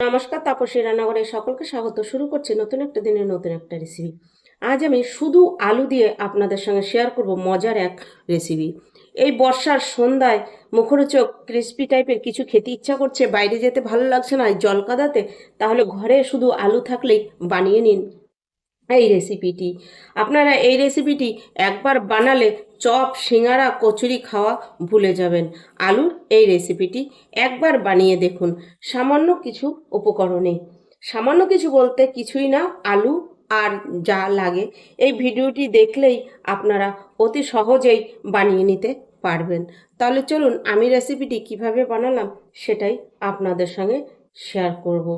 নমস্কার, তাপসী রান্নাঘরে সকলকে স্বাগত। শুরু করছি নতুন একটা দিনের নতুন একটা রেসিপি আজ আমি শুধু আলু দিয়ে আপনাদের সঙ্গে শেয়ার করব মজার এক রেসিপি এই বর্ষার সন্ধ্যায় মুখরোচক ক্রিস্পি টাইপের কিছু খেতে ইচ্ছা করছে, বাইরে যেতে ভালো লাগছে না জল কাদাতে তাহলে ঘরে শুধু আলু থাকলেই বানিয়ে নিন এই রেসিপিটি আপনারা এই রেসিপিটি একবার বানালে চপ, সিঙ্গারা, কচুরি খাওয়া ভুলে যাবেন। আলুর এই রেসিপিটি একবার বানিয়ে দেখুন। সামান্য কিছু উপকরণে। সামান্য কিছু বলতে কিছুই না, আলু আর যা লাগে। এই ভিডিওটি দেখলেই আপনারা অতি সহজেই বানিয়ে নিতে পারবেন। তাহলে চলুন, আমি রেসিপিটি কীভাবে বানালাম সেটাই আপনাদের সঙ্গে শেয়ার করব।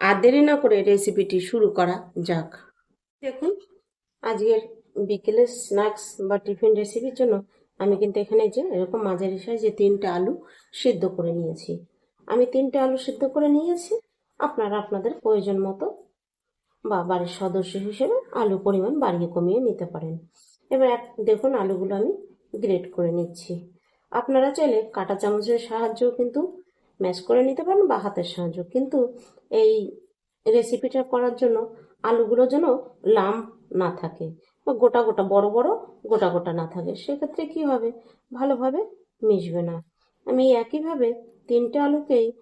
আর দেরি না করে রেসিপিটি শুরু করা যাক। দেখুন, আজকের বিকেলের স্ন্যাক্স বা টিফিন রেসিপির জন্য আমি কিন্তু এখানে যে এরকম মাঝারি সাইজে তিনটে আলু সিদ্ধ করে নিয়েছি। আমি তিনটে আলু সিদ্ধ করে নিয়েছি। আপনারা আপনাদের প্রয়োজন মতো বা বাড়ির সদস্য হিসেবে আলু পরিমাণ বাড়িয়ে কমিয়ে নিতে পারেন। এবার এক, দেখুন আলুগুলো আমি গ্রেট করে নিচ্ছি। আপনারা চাইলে কাঁটা চামচের সাহায্যেও কিন্তু ম্যাশ করে নিতে পারেন বা হাতের সাহায্য কিন্তু এই রেসিপিটা করার জন্য আলুগুলো যেন লাম্প না থাকে। বা গোটা গোটা, বড় বড়, গোটা গোটা না থাকে। সেক্ষেত্রে কি হবে? ভালোভাবে মিশবে না। আমি একইভাবে তিনটে আলুকেই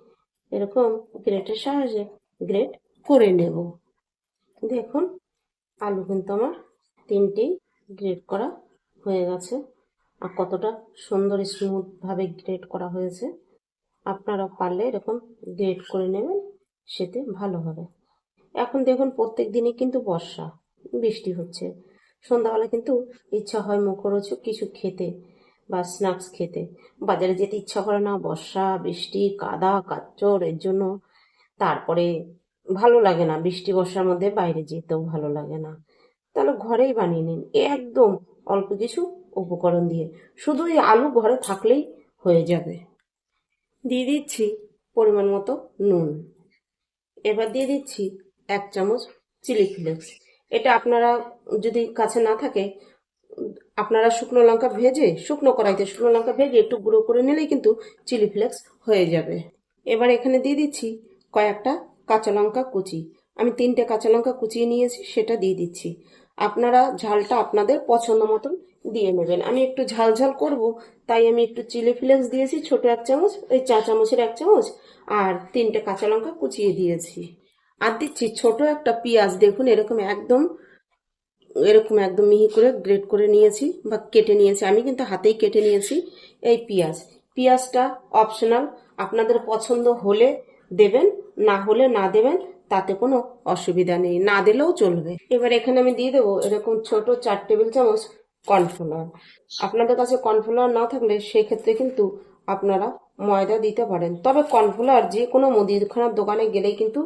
এরকম গ্রেটের সাহায্যে গ্রেট করে নেব। দেখুন, আলু কিন্তু আমার তিনটেই গ্রেট করা হয়ে গেছে। আর কতটা সুন্দর স্মুথভাবে গ্রেট করা হয়েছে। আপনারা পারলে এরকম গ্রেট করে নেবেন, সেতে ভালো হবে। এখন দেখুন, প্রত্যেক দিনে কিন্তু বর্ষা, বৃষ্টি হচ্ছে। সন্ধ্যাবেলা কিন্তু ইচ্ছা হয় মুখরোচক কিছু খেতে বা স্ন্যাক্স খেতে। বাজারে যেতে ইচ্ছা করে না, বর্ষা, বৃষ্টি, কাদা, কাচ্চর, এর জন্য তারপরে ভালো লাগে না। বৃষ্টি, বর্ষার মধ্যে বাইরে যেতেও ভালো লাগে না। তাহলে ঘরেই বানিয়ে নিন। একদম অল্প কিছু উপকরণ দিয়ে। শুধু এই আলু ঘরে থাকলেই হয়ে যাবে। দিয়ে দিচ্ছি পরিমাণ মতো নুন। এবার দিয়ে দিচ্ছি এক চামচ চিলি ফ্লেক্স। এটা আপনারা যদি কাছে না থাকে, আপনারা শুকনো লঙ্কা ভেজে, শুকনো কড়াইতে শুকনো লঙ্কা ভেজে একটু গুঁড়ো করে নিলেই কিন্তু চিলি ফ্লেক্স হয়ে যাবে। এবার এখানে দিয়ে দিচ্ছি কয়েকটা কাঁচা লঙ্কা কুচি। আমি তিনটে কাঁচা লঙ্কা কুচিয়ে নিয়েছি, সেটা দিয়ে দিচ্ছি। আপনারা ঝালটা আপনাদের পছন্দ মতন দিয়ে নেবেন। আমি একটু ঝাল ঝাল করব, তাই আমি একটু চিলি ফ্লেক্স দিয়েছি, ছোট এক চামচ ওই চা চামচের এক চামচ, আর তিনটে কাঁচা লঙ্কা কুচিয়ে দিয়েছি। আর দিচ্ছি, ছোট একটা পেঁয়াজ, দেখুন এরকম একদম এরকম একদম মিহি করে গ্রেট করে নিয়েছি বা কেটে নিয়েছি। আমি কিন্তু হাতেই কেটে নিয়েছি এই পেঁয়াজ। পেঁয়াজটা অপশনাল আপনাদের পছন্দ হলে দেবেন, না হলে না দেবেন, তাতে কোনো অসুবিধা নেই। না দিলেও চলবে। এবার এখানে আমি দিয়ে দেবো এরকম ছোট চার টেবিল চামচ কর্নফ্লাওয়ার। আপনাদের কাছে কর্নফ্লাওয়ার না থাকলে সেক্ষেত্রে কিন্তু আপনারা ময়দা দিতে পারেন। তবে কর্নফ্লাওয়ার যে কোনো মুদিখানার দোকানে গেলেই কিন্তু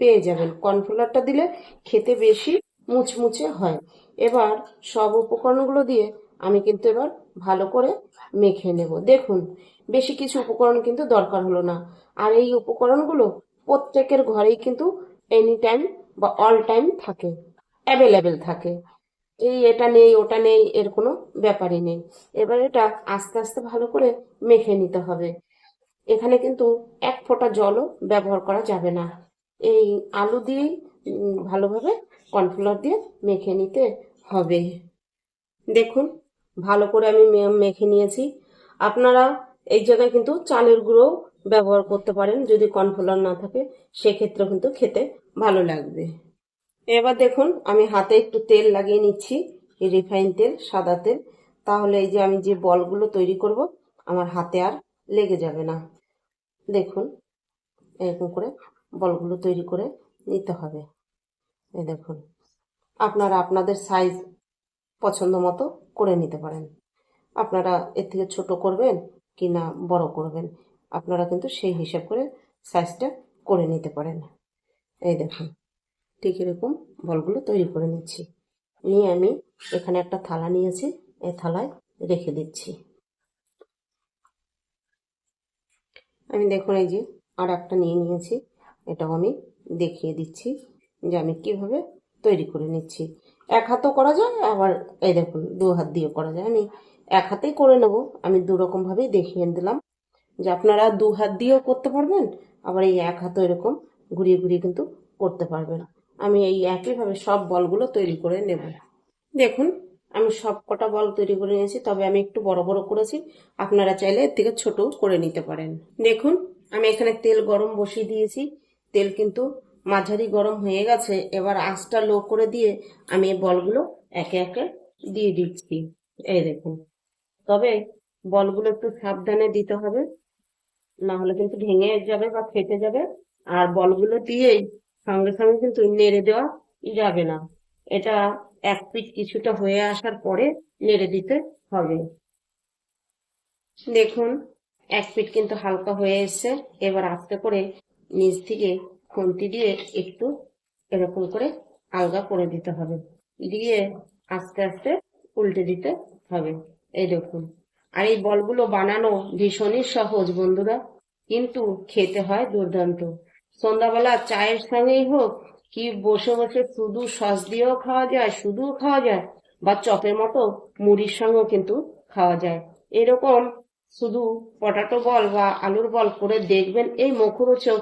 পেয়ে যাবেন। কর্নফ্লাওয়ারটা দিলে খেতে বেশি মুচমুচে হয়। এবার সব উপকরণগুলো দিয়ে আমি কিন্তু এবার ভালো করে মেখে নেব। দেখুন, বেশি কিছু উপকরণ কিন্তু দরকার হলো না। আর এই উপকরণগুলো প্রত্যেকের ঘরেই কিন্তু এনি টাইম বা অল টাইম থাকে অ্যাভেলেবেল থাকে। এই এটা নেই, ওটা নেই, এর কোনো ব্যাপারই নেই। এবার এটা আস্তে আস্তে ভালো করে মেখে নিতে হবে। এখানে কিন্তু এক ফোঁটা জলও ব্যবহার করা যাবে না। এই আলু দিয়েই ভালোভাবে কর্নফ্লাওয়ার দিয়ে মেখে নিতে হবে। দেখুন, ভালো করে আমি মেখে নিয়েছি। আপনারা এই জায়গায় কিন্তু চালের গুঁড়ো ব্যবহার করতে পারেন, যদি কর্নফ্লাওয়ার না থাকে সেক্ষেত্রে কিন্তু খেতে ভালো লাগবে। এবার দেখুন, আমি হাতে একটু তেল লাগিয়ে নিচ্ছি রিফাইন তেল, সাদা তেল। তাহলে এই যে আমি যে বলগুলো তৈরি করব, আমার হাতে আর লেগে যাবে না। দেখুন, এরকম করে বলগুলো তৈরি করে নিতে হবে। এই দেখুন, আপনারা আপনাদের সাইজ পছন্দ মতো করে নিতে পারেন। আপনারা এর থেকে ছোট করবেন কি না বড় করবেন, আপনারা কিন্তু সেই হিসাব করে সাইজটা করে নিতে পারেন। এই দেখুন, ঠিক এরকম বলগুলো তৈরি করে নিচ্ছি। নিয়ে আমি এখানে একটা থালা নিয়েছি, এই থালায় রেখে দিচ্ছি। আমি দেখুন এই যে আর একটা নিয়ে নিয়েছি। এটাও আমি দেখিয়ে দিচ্ছি যে আমি কীভাবে তৈরি করে নিচ্ছি। এক হাতও করা যায়, আবার এই দেখুন, দু হাত দিয়ে করা যায়। আমি এক হাতেই করে নেব। আমি দু রকম ভাবেই দেখিয়ে দিলাম যে আপনারা দু হাত দিয়েও করতে পারবেন, আবার এই এক হাতও এরকম ঘুরিয়ে ঘুরিয়ে কিন্তু করতে পারবেন। আমি এই একইভাবে সব বলগুলো তৈরি করে নেব। দেখুন, আমি সব কটা বল তৈরি করে নিয়েছি, তবে আমি একটু বড় বড় করেছি। আপনারা চাইলে এর থেকে ছোট করে নিতে পারেন। দেখুন, আমি এখানে তেল গরম বসিয়ে দিয়েছি। তেল কিন্তু মাঝারি গরম হয়ে গেছে, এবার আঁচটা লো করে দিয়ে আমি বলগুলো একে একে দিয়ে দিচ্ছি। এই দেখুন। তবে বলগুলো একটু সাবধানে দিতে হবে না হলে কিন্তু ভেঙে যাবে বা ফেটে যাবে, আর বলগুলো দিয়েই সঙ্গে সঙ্গে কিন্তু নেড়ে দেওয়া যাবে না। এটা এক পিট কিছুটা হয়ে আসার পরে নেড়ে দিতে হবে। দেখুন, এক পিট কিন্তু হালকা হয়ে এসছে, এবার আস্তে করে নিচ থেকে খুন্তি দিয়ে একটু এরকম করে আলগা করে দিতে হবে। দিয়ে আস্তে আস্তে উল্টে দিতে হবে, এই দেখুন। আর এই বলগুলো বানানো ভীষণই সহজ বন্ধুরা, কিন্তু খেতে হয় দুর্দান্ত। সন্ধ্যাবেলা চায়ের সঙ্গেই হোক, কি বসে বসে শুধু সস দিয়েও খাওয়া যায়, শুধু খাওয়া যায়, বা চপের মতো মুড়ির সঙ্গেও কিন্তু খাওয়া যায়। এরকম শুধু পটাটো বল বা আলুর বল করে দেখবেন, এই মুখরোচক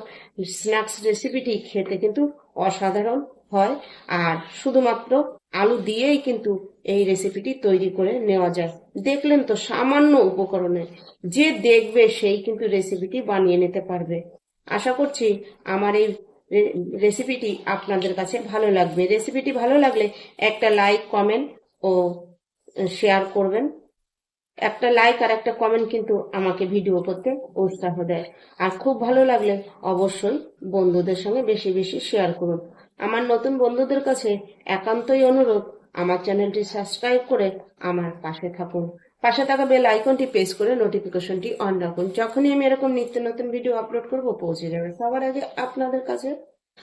স্ন্যাক্স রেসিপিটি খেতে কিন্তু অসাধারণ হয়। আর শুধুমাত্র আলু দিয়েই কিন্তু এই রেসিপিটি তৈরি করে নেওয়া যায়। দেখলেন তো সামান্য উপকরণে, যে দেখবে সেই কিন্তু রেসিপিটি বানিয়ে নিতে পারবে। আশা করছি আমার এই রেসিপিটি আপনাদের কাছে ভালো লাগবে। রেসিপিটি ভালো লাগলে একটা লাইক, কমেন্ট ও শেয়ার করবেন। একটা লাইক আর একটা কমেন্ট কিন্তু আমাকে ভিডিও করতে উৎসাহ দেয়। আর খুব ভালো লাগলে অবশ্যই বন্ধুদের সঙ্গে বেশি বেশি শেয়ার করুন। আমার নতুন বন্ধুদের কাছে একান্তই অনুরোধ, আমার চ্যানেলটি সাবস্ক্রাইব করে আমার পাশে থাকুন। পাশে থাকা বেল আইকনটি প্রেস করে নোটিফিকেশনটি অন রাখুন। যখনই আমি এরকম নিত্য নতুন ভিডিও আপলোড করব, পৌঁছে যাবে সবার আগে আপনাদের কাছে।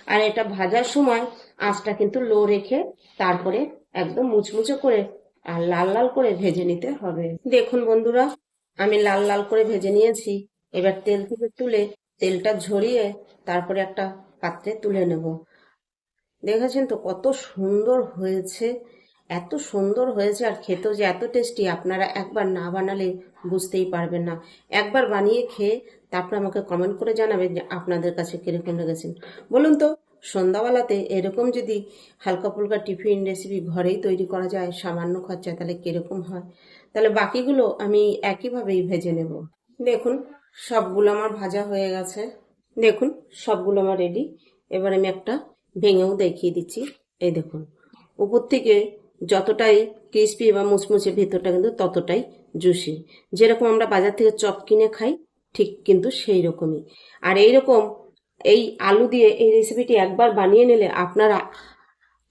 আর এটা ভাজার সময় আঁচটা কিন্তু লো রেখে তারপরে একদম মুচমুচে করে আর লাল লাল করে ভেজে নিতে হবে। দেখুন বন্ধুরা, আমি লাল লাল করে ভেজে নিয়েছি। এবার তেল থেকে তুলে তেলটা ঝরিয়ে তারপরে একটা পাত্রে তুলে নেব। দেখেছেন তো কত সুন্দর হয়েছে, এত সুন্দর হয়েছে আর খেতেও যে এত টেস্টি, আপনারা একবার না বানালে বুঝতেই পারবেন না। একবার বানিয়ে খেয়ে তারপর আমাকে কমেন্ট করে জানাবেন যে আপনাদের কাছে কীরকম লেগেছে। বলুন তো সন্ধ্যাবেলাতে এরকম যদি হালকা ফুলকা টিফিন রেসিপি ঘরেই তৈরি করা যায়, সামান্য খরচায়, তাহলে কীরকম হয়? তাহলে বাকিগুলো আমি একইভাবেই ভেজে নেব। দেখুন, সবগুলো আমার ভাজা হয়ে গেছে। দেখুন, সবগুলো আমার রেডি এবার আমি একটা ভেঙেও দেখিয়ে দিচ্ছি। এই দেখুন, উপর থেকে যতটাই ক্রিস্পি বা মুচমুচে ভেতরটা কিন্তু ততটাই জুসি যেরকম আমরা বাজার থেকে চপ কিনে খাই, ঠিক কিন্তু সেই রকমই আর এই রকম এই আলু দিয়ে এই রেসিপিটি একবার বানিয়ে নিলে আপনারা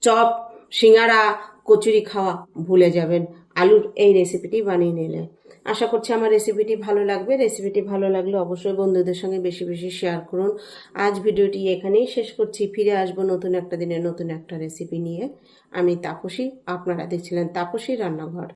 চপ, সিঙ্গারা, কচুরি খাওয়া ভুলে যাবেন। আলুর এই রেসিপিটি বানিয়ে নিলে। আশা করছি আমার রেসিপিটি ভালো লাগবে। রেসিপিটি ভালো লাগলে অবশ্যই বন্ধুদের সঙ্গে বেশি বেশি শেয়ার করুন। আজ ভিডিওটি এখানেই শেষ করছি। ফিরে আসব নতুন একটা দিনে নতুন একটা রেসিপি নিয়ে। আমি তাপসী, আপনারা দেখছিলেন তাপসী রান্নাঘর।